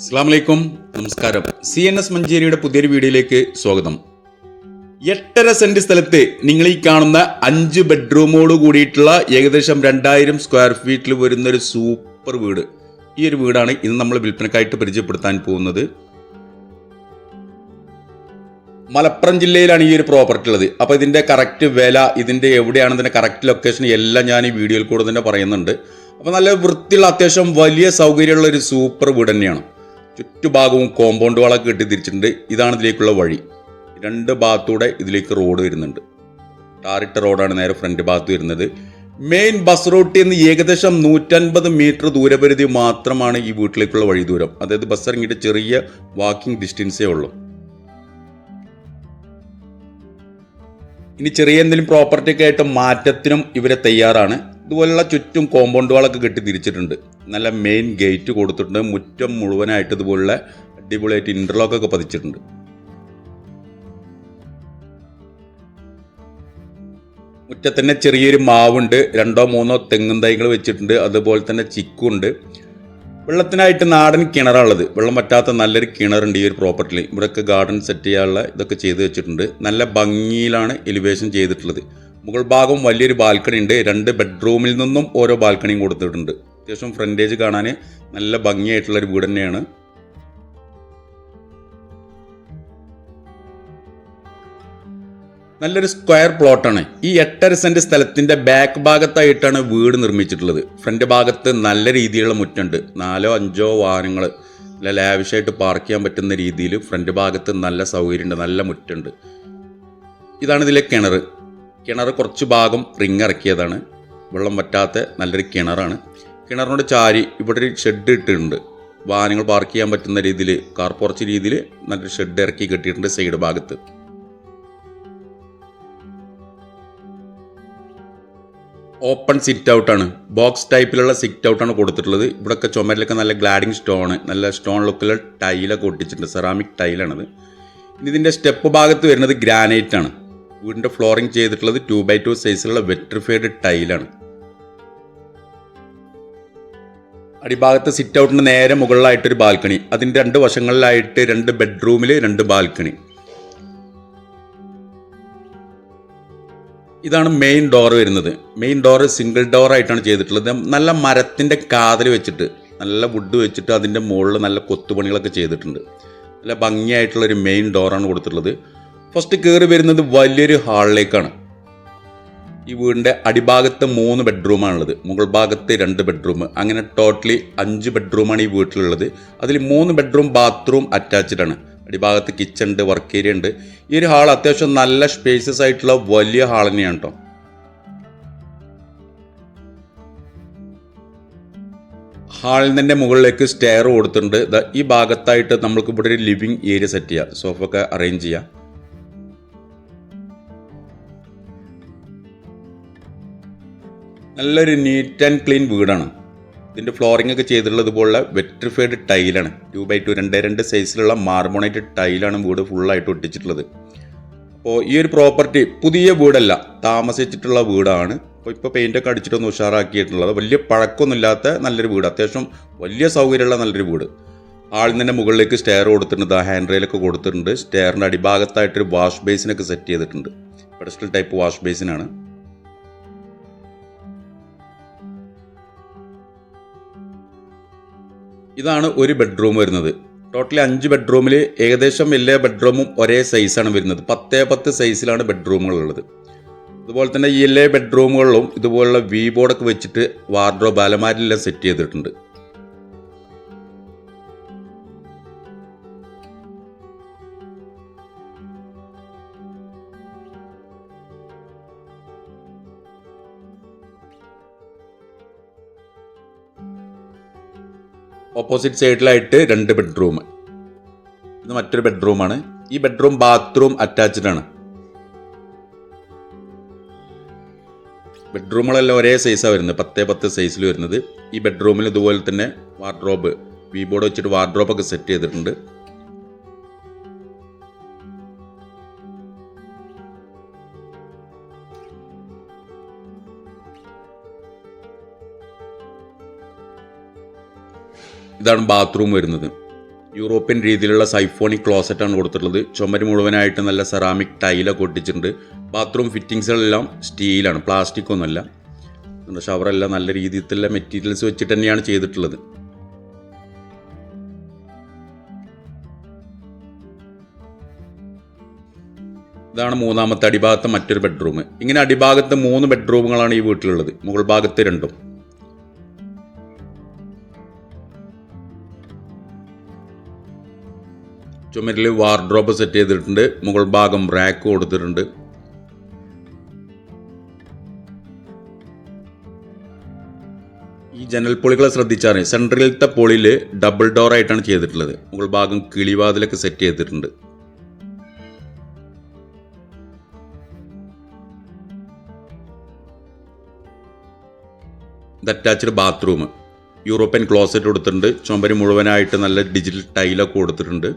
അസ്സാം വലൈക്കും നമസ്കാരം. സി എൻ എസ് മഞ്ചേരിയുടെ പുതിയൊരു വീഡിയോയിലേക്ക് സ്വാഗതം. എട്ടര സെന്റ് സ്ഥലത്ത് നിങ്ങൾ ഈ കാണുന്ന അഞ്ച് ബെഡ്റൂമോട് കൂടിയിട്ടുള്ള ഏകദേശം രണ്ടായിരം സ്ക്വയർ ഫീറ്റിൽ വരുന്ന ഒരു സൂപ്പർ വീട്. ഈ ഒരു വീടാണ് ഇന്ന് നമ്മൾ വിൽപ്പനക്കായിട്ട് പരിചയപ്പെടുത്താൻ പോകുന്നത്. മലപ്പുറം ജില്ലയിലാണ് ഈ ഒരു പ്രോപ്പർട്ടി ഉള്ളത്. അപ്പോൾ ഇതിന്റെ കറക്റ്റ് വില ഇതിന്റെ എവിടെയാണ് കറക്റ്റ് ലൊക്കേഷൻ എല്ലാം ഞാൻ ഈ വീഡിയോയിൽ കൂടെ തന്നെ പറയുന്നുണ്ട്. അപ്പോൾ നല്ല വൃത്തിയുള്ള അത്യാവശ്യം വലിയ സൗകര്യമുള്ള ഒരു സൂപ്പർ വീട് തന്നെയാണ്. ചുറ്റുഭാഗവും കോമ്പൗണ്ട് വളൊക്കെ കെട്ടി തിരിച്ചിട്ടുണ്ട്. ഇതാണ് ഇതിലേക്കുള്ള വഴി. രണ്ട് ഭാഗത്തൂടെ ഇതിലേക്ക് റോഡ് വരുന്നുണ്ട്. ടാറിട്ട റോഡാണ് നേരെ ഫ്രണ്ട് ഭാഗത്ത് വരുന്നത്. മെയിൻ ബസ് റൂട്ടിൽ നിന്ന് ഏകദേശം നൂറ്റൻപത് മീറ്റർ ദൂരപരിധി മാത്രമാണ് ഈ വീട്ടിലേക്കുള്ള വഴി ദൂരം. അതായത് ബസ് ഇറങ്ങിയിട്ട് ചെറിയ വാക്കിംഗ് ഡിസ്റ്റൻസേ ഉള്ളൂ. ഇനി ചെറിയ എന്തെങ്കിലും പ്രോപ്പർട്ടിയൊക്കെ ആയിട്ട് മാറ്റത്തിനും ഇവരെ തയ്യാറാണ്. ഇതുപോലുള്ള ചുറ്റും കോമ്പൗണ്ട് വാളൊക്കെ കെട്ടി തിരിച്ചിട്ടുണ്ട്. നല്ല മെയിൻ ഗേറ്റ് കൊടുത്തിട്ടുണ്ട്. മുറ്റം മുഴുവനായിട്ട് ഇതുപോലുള്ള അടിപൊളിയായിട്ട് ഇന്റർലോക്കൊക്കെ പതിച്ചിട്ടുണ്ട്. മുറ്റത്തന്നെ ചെറിയൊരു മാവുണ്ട്. രണ്ടോ മൂന്നോ തെങ്ങും തൈകൾ വെച്ചിട്ടുണ്ട്. അതുപോലെ തന്നെ ചിക്കുണ്ട് വെള്ളത്തിനായിട്ട് നാടൻ കിണറാണുള്ളത്. വെള്ളം പറ്റാത്ത നല്ലൊരു കിണറുണ്ട് ഈ ഒരു പ്രോപ്പർട്ടിയിൽ ഇവിടെയൊക്കെ ഗാർഡൻ സെറ്റ് ചെയ്യാനുള്ള ഇതൊക്കെ ചെയ്ത് വെച്ചിട്ടുണ്ട്. നല്ല ഭംഗിയിലാണ് എലിവേഷൻ ചെയ്തിട്ടുള്ളത്. മുകൾ ഭാഗം വലിയൊരു ബാൽക്കണി ഉണ്ട്. രണ്ട് ബെഡ്റൂമിൽ നിന്നും ഓരോ ബാൽക്കണിയും കൊടുത്തിട്ടുണ്ട്. അത്യാവശ്യം ഫ്രണ്ടേജ് കാണാൻ നല്ല ഭംഗിയായിട്ടുള്ളൊരു വീട് തന്നെയാണ്. നല്ലൊരു സ്ക്വയർ പ്ലോട്ടാണ് ഈ എട്ടര സെന്റ് സ്ഥലത്തിന്റെ ബാക്ക് ഭാഗത്തായിട്ടാണ് വീട് നിർമ്മിച്ചിട്ടുള്ളത്. ഫ്രണ്ട് ഭാഗത്ത് നല്ല രീതിയിലുള്ള മുറ്റുണ്ട്. നാലോ അഞ്ചോ വാഹനങ്ങൾ നല്ല ലാവിഷായിട്ട് പാർക്ക് ചെയ്യാൻ പറ്റുന്ന രീതിയിൽ ഫ്രണ്ട് ഭാഗത്ത് നല്ല സൗകര്യമുണ്ട് നല്ല മുറ്റുണ്ട്. ഇതാണ് ഇതിലെ കിണർ കിണർ കുറച്ച് ഭാഗം റിങ് ഇറക്കിയതാണ്. വെള്ളം പറ്റാത്ത നല്ലൊരു കിണറാണ്. കിണറിനോട് ചാരി ഇവിടെ ഒരു ഷെഡ് ഇട്ടിട്ടുണ്ട്. വാഹനങ്ങൾ പാർക്ക് ചെയ്യാൻ പറ്റുന്ന രീതിയിൽ കാർ പുറച്ച രീതിയിൽ നല്ലൊരു ഷെഡ് ഇറക്കി കെട്ടിയിട്ടുണ്ട് സൈഡ് ഭാഗത്ത്. ഓപ്പൺ സിറ്റ് ഔട്ടാണ് ബോക്സ് ടൈപ്പിലുള്ള സിറ്റ് ഔട്ടാണ് കൊടുത്തിട്ടുള്ളത്. ഇവിടെയൊക്കെ ചുമരിലൊക്കെ നല്ല ഗ്ലാഡിങ് സ്റ്റോൺ നല്ല സ്റ്റോൺ ലുക്കിലുള്ള ടൈലൊക്കെ ഒട്ടിച്ചിട്ടുണ്ട്. സെറാമിക് ടൈലാണത് ഇനി ഇതിന്റെ സ്റ്റെപ്പ് ഭാഗത്ത് വരുന്നത് ഗ്രാനൈറ്റ് ആണ്. വീടിന്റെ ഫ്ലോറിംഗ് ചെയ്തിട്ടുള്ളത് ടു ബൈ ടു സൈസിലുള്ള വെട്രിഫൈഡ് ടൈലാണ് അടിഭാഗത്ത് സിറ്റ് ഔട്ടിന് നേരെ മുകളിലായിട്ടൊരു ബാൽക്കണി. അതിന്റെ രണ്ട് വശങ്ങളിലായിട്ട് രണ്ട് ബെഡ്റൂമിൽ രണ്ട് ബാൽക്കണി. ഇതാണ് മെയിൻ ഡോർ വരുന്നത്. മെയിൻ ഡോർ സിംഗിൾ ഡോർ ആയിട്ടാണ് ചെയ്തിട്ടുള്ളത്. നല്ല മരത്തിന്റെ കാതൽ വെച്ചിട്ട് നല്ല വുഡ് വെച്ചിട്ട് അതിന്റെ മുകളിൽ നല്ല കൊത്തുപണികളൊക്കെ ചെയ്തിട്ടുണ്ട്. നല്ല ഭംഗിയായിട്ടുള്ളൊരു മെയിൻ ഡോറാണ് കൊടുത്തിട്ടുള്ളത്. ഫസ്റ്റ് കയറി വരുന്നത് വലിയൊരു ഹാളിലേക്കാണ് ഈ വീടിന്റെ അടിഭാഗത്ത് മൂന്ന് ബെഡ്റൂമാണുള്ളത് മുകൾ ഭാഗത്ത് രണ്ട് ബെഡ്റൂം അങ്ങനെ ടോട്ടലി അഞ്ച് ബെഡ്റൂമാണ് ഈ വീട്ടിലുള്ളത്. അതിൽ മൂന്ന് ബെഡ്റൂം ബാത്റൂം അറ്റാച്ച്ഡ് ആണ്. അടിഭാഗത്ത് കിച്ചൺ ഉണ്ട് വർക്ക് ഏരിയ ഉണ്ട്. ഈ ഒരു ഹാൾ അത്യാവശ്യം നല്ല സ്പേസസ് ആയിട്ടുള്ള വലിയ ഹാൾ തന്നെയാണ് കേട്ടോ ഹാളിൽ നിന്നെ മുകളിലേക്ക് സ്റ്റെയർ കൊടുത്തിട്ടുണ്ട്. ഈ ഭാഗത്തായിട്ട് നമ്മൾക്ക് ഇവിടെ ഒരു ലിവിങ് ഏരിയ സെറ്റ് ചെയ്യാം. സോഫ ഒക്കെ അറേഞ്ച് ചെയ്യാം. നല്ലൊരു നീറ്റ് ആൻഡ് ക്ലീൻ വീടാണ്. ഇതിന്റെ ഫ്ലോറിംഗ് ഒക്കെ ചെയ്തിട്ടുള്ളത് ഇതുപോലുള്ള വെട്രിഫൈഡ് ടൈലാണ് ടു ബൈ ടു രണ്ട് രണ്ട് സൈസിലുള്ള മാർബോണൈറ്റ് ടൈലാണ് വീട് ഫുള്ളായിട്ട് ഒട്ടിച്ചിട്ടുള്ളത്. അപ്പോൾ ഈ ഒരു പ്രോപ്പർട്ടി പുതിയ വീടല്ല താമസിച്ചിട്ടുള്ള വീടാണ്. അപ്പോൾ ഇപ്പോൾ പെയിന്റൊക്കെ അടിച്ചിട്ടൊന്ന് ഉഷാറാക്കിയിട്ടുള്ളത്. വലിയ പഴക്കമൊന്നുമില്ലാത്ത നല്ലൊരു വീട് അത്യാവശ്യം വലിയ സൗകര്യമുള്ള നല്ലൊരു വീട്. തന്നെ മുകളിലേക്ക് സ്റ്റെയർ കൊടുത്തിട്ടുണ്ട് ഹാൻഡ് റെയിലൊക്കെ കൊടുത്തിട്ടുണ്ട്. സ്റ്റെയറിന്റെ അടിഭാഗത്തായിട്ടൊരു വാഷ് ബേസിനൊക്കെ സെറ്റ് ചെയ്തിട്ടുണ്ട്. പെഡസ്റ്റൽ ടൈപ്പ് വാഷ് ബേസിനാണ് ഇതാണ് ഒരു ബെഡ്റൂം വരുന്നത്. ടോട്ടലി അഞ്ച് ബെഡ്റൂമിൽ ഏകദേശം എല്ലാ ബെഡ്റൂമും ഒരേ സൈസാണ് വരുന്നത്. പത്തേ പത്ത് സൈസിലാണ് ബെഡ്റൂമുകളുള്ളത് അതുപോലെ തന്നെ ഈ എല്ലാ ബെഡ്റൂമുകളിലും ഇതുപോലുള്ള വി ബോർഡൊക്കെ വെച്ചിട്ട് വാർഡ്രോബ് അലമാരിലെല്ലാം സെറ്റ് ചെയ്തിട്ടുണ്ട്. ഓപ്പോസിറ്റ് സൈഡിലായിട്ട് രണ്ട് ബെഡ്റൂം ഇത് മറ്റൊരു ബെഡ്റൂമാണ് ഈ ബെഡ്റൂം ബാത്റൂം അറ്റാച്ച്ഡ് ആണ്. ബെഡ്റൂമുകളെല്ലാം ഒരേ സൈസാണ് വരുന്നത്. പത്തേ പത്ത് സൈസിൽ വരുന്നത്. ഈ ബെഡ്റൂമിൽ ഇതുപോലെ തന്നെ വാർഡ്രോബ് വി ബോർഡ് വെച്ചിട്ട് വാർഡ്രോബ് ഒക്കെ സെറ്റ് ചെയ്തിട്ടുണ്ട്. ഇതാണ് ബാത്റൂം വരുന്നത്. യൂറോപ്യൻ രീതിയിലുള്ള സൈഫോണിക് ക്ലോസറ്റാണ് കൊടുത്തിട്ടുള്ളത്. ചുമര് മുഴുവനായിട്ട് നല്ല സെറാമിക് ടൈലൊക്കെ ഒട്ടിച്ചിട്ടുണ്ട്. ബാത്റൂം ഫിറ്റിങ്സുകളെല്ലാം സ്റ്റീലാണ് പ്ലാസ്റ്റിക് ഒന്നുമല്ല. ഷവറെല്ലാം നല്ല രീതിയിലുള്ള മെറ്റീരിയൽസ് വെച്ചിട്ട് തന്നെയാണ് ചെയ്തിട്ടുള്ളത്. ഇതാണ് മൂന്നാമത്തെ അടിഭാഗത്തെ മറ്റൊരു ബെഡ്റൂം ഇങ്ങനെ അടിഭാഗത്ത് മൂന്ന് ബെഡ്റൂമുകളാണ് ഈ വീട്ടിലുള്ളത്. മുകൾ ഭാഗത്ത് രണ്ടും. ചുമരിൽ വാർഡ്രോബ് സെറ്റ് ചെയ്തിട്ടുണ്ട്. മുകൾ ഭാഗം റാക്ക് കൊടുത്തിട്ടുണ്ട്. ഈ ജനൽ പൊളികളെ ശ്രദ്ധിച്ചാൽ സെൻട്രലിലത്തെ പൊളിയിൽ ഡബിൾ ഡോർ ആയിട്ടാണ് ചെയ്തിട്ടുള്ളത്. മുകൾ ഭാഗം കിളിവാതിലൊക്കെ സെറ്റ് ചെയ്തിട്ടുണ്ട്. അറ്റാച്ച്ഡ് ബാത്റൂം യൂറോപ്യൻ ക്ലോസറ്റ് കൊടുത്തിട്ടുണ്ട്. ചുമര് മുഴുവനായിട്ട് നല്ല ഡിജിറ്റൽ ടൈലൊക്കെ കൊടുത്തിട്ടുണ്ട്.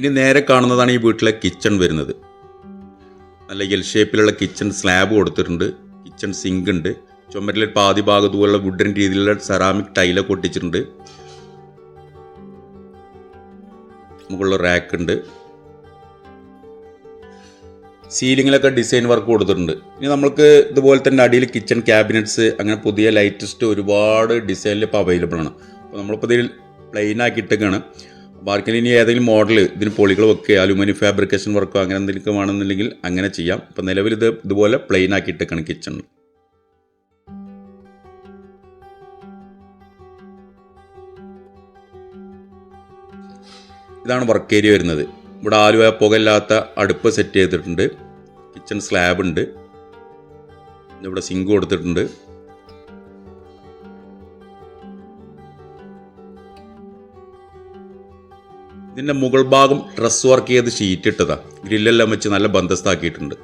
ഇനി നേരെ കാണുന്നതാണ് ഈ വീട്ടിലെ കിച്ചൺ വരുന്നത്. നല്ല എൽ ഷേപ്പിലുള്ള കിച്ചൺ സ്ലാബ് കൊടുത്തിട്ടുണ്ട്. കിച്ചൺ സിങ്ക് ഉണ്ട്. ചുമരിലെ പാതി ഭാഗത്തുള്ള വുഡൻ രീതിയിലുള്ള സെറാമിക് ടൈലൊക്കെ ഒട്ടിച്ചിട്ടുണ്ട്. മുകളിൽ റാക്ക് ഉണ്ട്. സീലിങ്ങിലൊക്കെ ഡിസൈൻ വർക്ക് കൊടുത്തിട്ടുണ്ട്. ഇനി നമ്മൾക്ക് ഇതുപോലെ തന്നെ അടിയിൽ കിച്ചൺ ക്യാബിനറ്റ്സ് അങ്ങനെ പുതിയ ലൈറ്റസ്റ്റ് ഒരുപാട് ഡിസൈനിൽ ഇപ്പോൾ അവൈലബിൾ ആണ്. അപ്പോൾ നമ്മളിപ്പോൾ ഇതിൽ പ്ലെയിൻ ആക്കിയിട്ടൊക്കെയാണ് അപ്പോൾ ഇനി ഏതെങ്കിലും മോഡൽ ഇതിന് പൊളികൾ വെക്കുക അലുമിനിയം ഫാബ്രിക്കേഷൻ വർക്കോ അങ്ങനെ എന്തെങ്കിലും വേണമെന്നുണ്ടെങ്കിൽ അങ്ങനെ ചെയ്യാം. അപ്പോൾ നിലവിൽ ഇത് ഇതുപോലെ പ്ലെയിൻ ആക്കിയിട്ടൊക്കെയാണ് കിച്ചൺ ഇതാണ് വർക്ക് ഏരിയ വരുന്നത്. ഇവിടെ ആലുവ പുകയില്ലാത്ത അടുപ്പ് സെറ്റ് ചെയ്തിട്ടുണ്ട്. കിച്ചൺ സ്ലാബ് ഉണ്ട്. ഇവിടെ സിങ്ക് കൊടുത്തിട്ടുണ്ട്. ഇതിന്റെ മുകൾ ഭാഗം ഡ്രസ് വർക്ക് ചെയ്ത് ഷീറ്റ് ഇട്ടതാ. ഗ്രില്ലെല്ലാം വെച്ച് നല്ല ബന്ധസ്ഥാക്കിയിട്ടുണ്ട്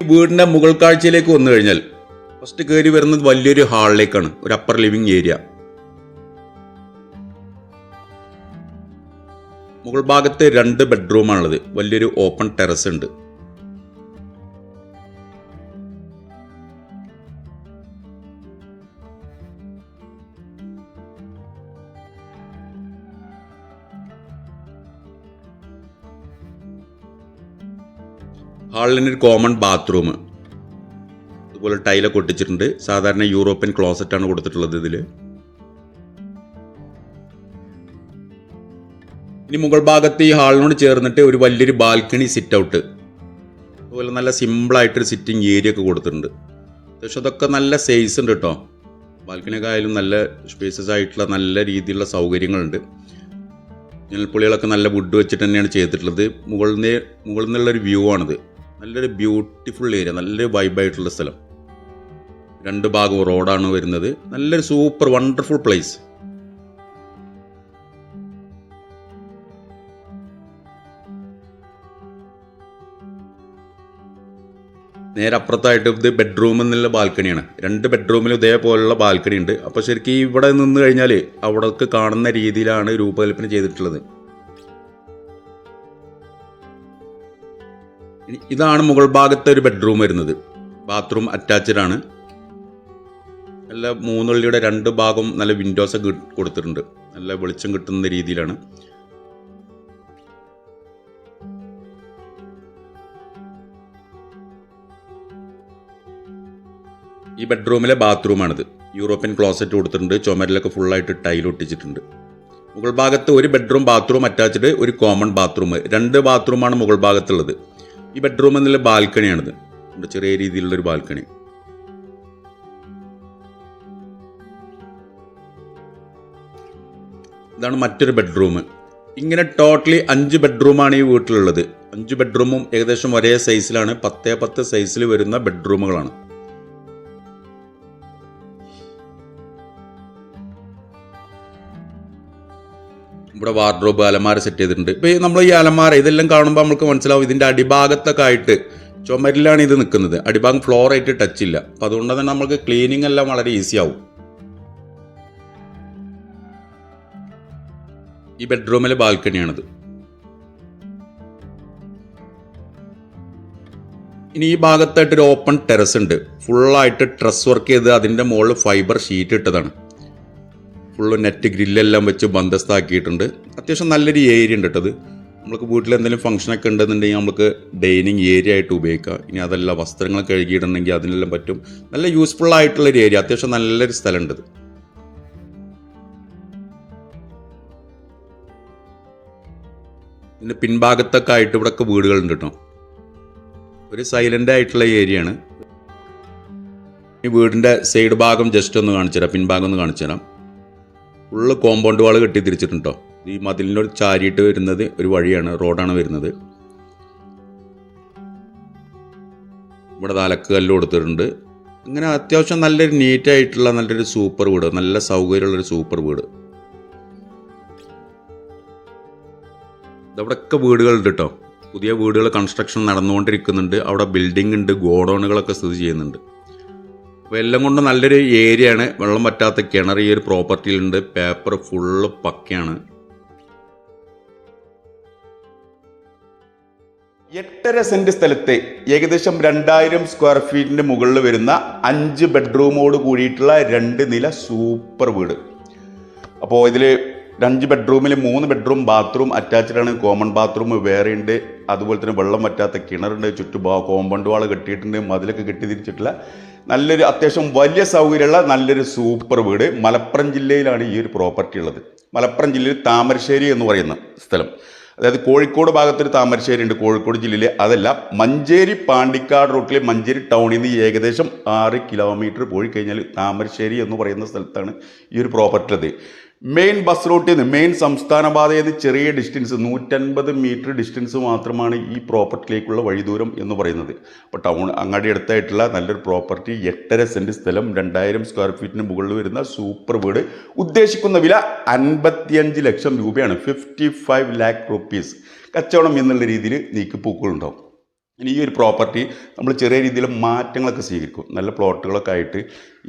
വീടിന്റെ മുകൾ കാഴ്ചയിലേക്ക് വന്നു കഴിഞ്ഞാൽ ഫസ്റ്റ് കയറി വരുന്നത് വലിയൊരു ഹാളിലേക്കാണ് ഒരു അപ്പർ ലിവിംഗ് ഏരിയ മുകൾ ഭാഗത്ത് രണ്ട് ബെഡ്റൂമാണുള്ളത് വലിയൊരു ഓപ്പൺ ടെറസ് ഉണ്ട്. ഹാളിന് ഒരു കോമൺ ബാത്റൂം. അതുപോലെ ടൈലൊക്കെ ഒട്ടിച്ചിട്ടുണ്ട്. സാധാരണ യൂറോപ്യൻ ക്ലോസറ്റ് ആണ് കൊടുത്തിട്ടുള്ളത് ഇതിൽ ഇനി മുകൾ ഭാഗത്ത് ഈ ഹാളിനോട് ചേർന്നിട്ട് ഒരു വലിയൊരു ബാൽക്കണി സിറ്റ് ഔട്ട് അതുപോലെ നല്ല സിമ്പിളായിട്ടൊരു സിറ്റിംഗ് ഏരിയ ഒക്കെ കൊടുത്തിട്ടുണ്ട്. പക്ഷെ അതൊക്കെ നല്ല സൈസ് ഉണ്ട് കേട്ടോ ബാൽക്കണിയൊക്കെ ആയാലും നല്ല സ്പേസസ് ആയിട്ടുള്ള നല്ല രീതിയിലുള്ള സൗകര്യങ്ങളുണ്ട്. ജനൽപ്പുള്ളികളൊക്കെ നല്ല വുഡ് വെച്ചിട്ട് തന്നെയാണ് ചെയ്തിട്ടുള്ളത്. മുകളിൽ നിന്ന് മുകളിൽ നിന്നുള്ളൊരു വ്യൂ ആണിത്. നല്ലൊരു ബ്യൂട്ടിഫുൾ ഏരിയ നല്ലൊരു വൈബായിട്ടുള്ള സ്ഥലം. രണ്ട് ഭാഗവും റോഡാണ് വരുന്നത്. നല്ലൊരു സൂപ്പർ വണ്ടർഫുൾ പ്ലേസ് നേരെ അപ്പുറത്തായിട്ട് ഇത് ബെഡ്റൂം എന്നുള്ള ബാൽക്കണിയാണ് രണ്ട് ബെഡ്റൂമിലും ഇതേപോലുള്ള ബാൽക്കണി ഉണ്ട്. അപ്പോൾ ശരിക്കും ഇവിടെ നിന്ന് കഴിഞ്ഞാൽ അവിടേക്ക് കാണുന്ന രീതിയിലാണ് രൂപകൽപ്പന ചെയ്തിട്ടുള്ളത്. ഇതാണ് മുകൾ ഭാഗത്തെ ഒരു ബെഡ്റൂം വരുന്നത്. ബാത്റൂം അറ്റാച്ച്ഡ് ആണ്. നല്ല മൂന്നുള്ളിയുടെ രണ്ട് ഭാഗം നല്ല വിൻഡോസ് ഒക്കെ കൊടുത്തിട്ടുണ്ട്. നല്ല വെളിച്ചം കിട്ടുന്ന രീതിയിലാണ്. ഈ ബെഡ്റൂമിലെ ബാത്റൂമാണിത് യൂറോപ്യൻ ക്ലോസറ്റ് കൊടുത്തിട്ടുണ്ട്. ചുമരിലൊക്കെ ഫുള്ളായിട്ട് ടൈൽ ഒട്ടിച്ചിട്ടുണ്ട്. മുകൾ ഭാഗത്ത് ഒരു ബെഡ്റൂം ബാത്റൂം അറ്റാച്ച്ഡ് ഒരു കോമൺ ബാത്റൂം രണ്ട് ബാത്റൂമാണ് മുകൾ ഭാഗത്തുള്ളത്. ഈ ബെഡ്റൂം എന്നുള്ള ബാൽക്കണിയാണിത്. ചെറിയ രീതിയിലുള്ള ഒരു ബാൽക്കണി. ഇതാണ് മറ്റൊരു ബെഡ്റൂം ഇങ്ങനെ ടോട്ടലി അഞ്ച് ബെഡ്റൂമാണ് ഈ വീട്ടിലുള്ളത്. അഞ്ച് ബെഡ്റൂമും ഏകദേശം ഒരേ സൈസിലാണ് പത്തേ പത്ത് സൈസിൽ വരുന്ന ബെഡ്റൂമുകളാണ് ഇവിടെ വാർഡ്രോബ് അലമാര സെറ്റ് ചെയ്തിട്ടുണ്ട്. ഇപ്പോൾ നമ്മൾ ഈ അലമാര ഇതെല്ലാം കാണുമ്പോൾ നമുക്ക് മനസ്സിലാവും ഇതിന്റെ അടിഭാഗത്തൊക്കെ ആയിട്ട് ചുമരിലാണ് ഇത് നിൽക്കുന്നത്. അടിഭാഗം ഫ്ലോർ ആയിട്ട് ടച്ച് ഇല്ല. അപ്പോൾ അതുകൊണ്ട് തന്നെ നമുക്ക് ക്ലീനിങ് എല്ലാം വളരെ ഈസി ആവും. ഈ ബെഡ്റൂമിലെ ബാൽക്കണിയാണിത് ഇനി ഈ ഭാഗത്തായിട്ട് ഒരു ഓപ്പൺ ടെറസ് ഉണ്ട് ഫുള്ളായിട്ട് ട്രസ് വർക്ക് ചെയ്ത് അതിന്റെ മുകളിൽ ഫൈബർ ഷീറ്റ് ഇട്ടതാണ്. ഫുള്ള് നെറ്റ് ഗ്രില്ലെല്ലാം വെച്ച് ബന്ധസ്ഥാക്കിയിട്ടുണ്ട് അത്യാവശ്യം നല്ലൊരു ഏരിയ ഉണ്ട് കേട്ടത് നമുക്ക് വീട്ടിൽ എന്തെങ്കിലും ഫംഗ്ഷനൊക്കെ ഉണ്ടെന്നുണ്ടെങ്കിൽ നമുക്ക് ഡൈനിങ് ഏരിയ ആയിട്ട് ഉപയോഗിക്കാം. ഇനി അതല്ല വസ്ത്രങ്ങൾ കഴുകിയിട്ടുണ്ടെങ്കിൽ അതിനെല്ലാം പറ്റും. നല്ല യൂസ്ഫുൾ ആയിട്ടുള്ളൊരു ഏരിയ അത്യാവശ്യം നല്ലൊരു സ്ഥലമുണ്ട്. ഇതിന്റെ പിൻഭാഗത്തൊക്കെ ആയിട്ട് ഇവിടെയൊക്കെ വീടുകളുണ്ട് കേട്ടോ ഒരു സൈലന്റ് ആയിട്ടുള്ള ഏരിയയാണ് ഈ വീടിന്റെ സൈഡ് ഭാഗം ജസ്റ്റ് ഒന്ന് കാണിച്ചു തരാം പിൻഭാഗം ഒന്ന് കാണിച്ചു തരാം ഫുള്ള് കോമ്പൗണ്ട് വാൾ കെട്ടി തിരിച്ചിട്ടുണ്ടോ ഈ മതിലിനോട് ചാരിയിട്ട് വരുന്നത് ഒരു വഴിയാണ് റോഡാണ് വരുന്നത്. ഇവിടെ തലക്ക് കല്ല് കൊടുത്തിട്ടുണ്ട്. അങ്ങനെ അത്യാവശ്യം നല്ലൊരു നീറ്റായിട്ടുള്ള നല്ലൊരു സൂപ്പർ വീട് നല്ല സൗകര്യമുള്ളൊരു സൂപ്പർ വീട്. ഇതവിടെയൊക്കെ വീടുകളുണ്ട് കേട്ടോ പുതിയ വീടുകൾ കൺസ്ട്രക്ഷൻ നടന്നുകൊണ്ടിരിക്കുന്നുണ്ട്. അവിടെ ബിൽഡിംഗ് ഉണ്ട് ഗോഡൗണുകളൊക്കെ സ്ഥിതി ചെയ്യുന്നുണ്ട്. അപ്പോൾ എല്ലാം കൊണ്ടും നല്ലൊരു ഏരിയയാണ്. വെള്ളം പറ്റാത്ത കിണർ ഈ ഒരു പ്രോപ്പർട്ടിയിലുണ്ട്. Paper full പക്കയാണ്. എട്ടര സെന്റ് സ്ഥലത്തെ ഏകദേശം രണ്ടായിരം സ്ക്വയർ ഫീറ്റിന്റെ മുകളിൽ വരുന്ന അഞ്ച് ബെഡ്റൂമോട് കൂടിയിട്ടുള്ള രണ്ട് നില സൂപ്പർ വീട്. അപ്പോൾ ഇതിൽ അഞ്ച് ബെഡ്റൂമിൽ മൂന്ന് ബെഡ്റൂം ബാത്റൂം അറ്റാച്ച്ഡ് ആണ്. കോമൺ ബാത്റൂം വേറെ ഉണ്ട്. അതുപോലെ തന്നെ വെള്ളം പറ്റാത്ത കിണറുണ്ട്. ചുറ്റും കോമ്പൗണ്ട് വാൾ കെട്ടിയിട്ടുണ്ട്. മതിലൊക്കെ കെട്ടി നല്ലൊരു അത്യാവശ്യം വലിയ സൗകര്യമുള്ള നല്ലൊരു സൂപ്പർ വീട്. മലപ്പുറം ജില്ലയിലാണ് ഈ ഒരു പ്രോപ്പർട്ടി ഉള്ളത്. മലപ്പുറം ജില്ലയിൽ താമരശ്ശേരി എന്ന് പറയുന്ന സ്ഥലം. അതായത് കോഴിക്കോട് ഭാഗത്തൊരു താമരശ്ശേരി ഉണ്ട്. കോഴിക്കോട് ജില്ലയിലെ. അതല്ല മഞ്ചേരി പാണ്ടിക്കാട് റൂട്ടിലെ മഞ്ചേരി ടൗണിൽ നിന്ന് ഏകദേശം ആറ് കിലോമീറ്റർ പോയി കഴിഞ്ഞാൽ താമരശ്ശേരി എന്ന് പറയുന്ന സ്ഥലത്താണ് ഈ ഒരു പ്രോപ്പർട്ടി ഉള്ളത്. മെയിൻ ബസ് റൂട്ടിൽ നിന്ന് മെയിൻ സംസ്ഥാന പാതയിൽ നിന്ന് ചെറിയ ഡിസ്റ്റൻസ് നൂറ്റൻപത് മീറ്റർ ഡിസ്റ്റൻസ് മാത്രമാണ് ഈ പ്രോപ്പർട്ടിയിലേക്കുള്ള വഴിദൂരം എന്ന് പറയുന്നത്. അപ്പോൾ ടൗൺ അങ്ങാടി അടുത്തായിട്ടുള്ള നല്ലൊരു പ്രോപ്പർട്ടി എട്ടര സെന്റ് സ്ഥലം രണ്ടായിരം സ്ക്വയർ ഫീറ്റിന് മുകളിൽ വരുന്ന സൂപ്പർ വീട്. ഉദ്ദേശിക്കുന്ന വില അൻപത്തിയഞ്ച് ലക്ഷം രൂപയാണ്. ഫിഫ്റ്റി ഫൈവ് ലാക്ക് റുപ്പീസ് കച്ചവടം എന്നുള്ള രീതിയിൽ നീക്കിപ്പൂക്കളുണ്ടാവും ഇനി ഈ ഒരു പ്രോപ്പർട്ടി നമ്മൾ ചെറിയ രീതിയിൽ മാറ്റങ്ങളൊക്കെ സ്വീകരിക്കും. നല്ല പ്ലോട്ടുകളൊക്കെ ആയിട്ട്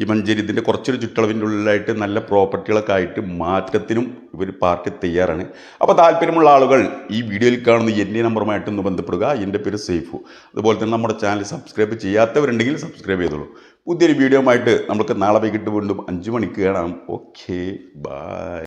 ഈ മഞ്ചേരി ഇതിന്റെ കുറച്ചൊരു ചുറ്റളവിന്റെ ഉള്ളിലായിട്ട് നല്ല പ്രോപ്പർട്ടികളൊക്കെ ആയിട്ട് മാറ്റത്തിനും ഇവർ പാർട്ടി തയ്യാറാണ്. അപ്പോൾ താല്പര്യമുള്ള ആളുകൾ ഈ വീഡിയോയിൽ കാണുന്ന എന്റെ നമ്പറുമായിട്ടൊന്ന് ബന്ധപ്പെടുക. എന്റെ പേര് സേഫു. അതുപോലെ തന്നെ നമ്മുടെ ചാനൽ സബ്സ്ക്രൈബ് ചെയ്യാത്തവരുണ്ടെങ്കിൽ സബ്സ്ക്രൈബ് ചെയ്തോളൂ. പുതിയൊരു വീഡിയോ ആയിട്ട് നമുക്ക് നാളെ വൈകിട്ട് വീണ്ടും അഞ്ച് മണിക്ക് കാണാം. Okay bye.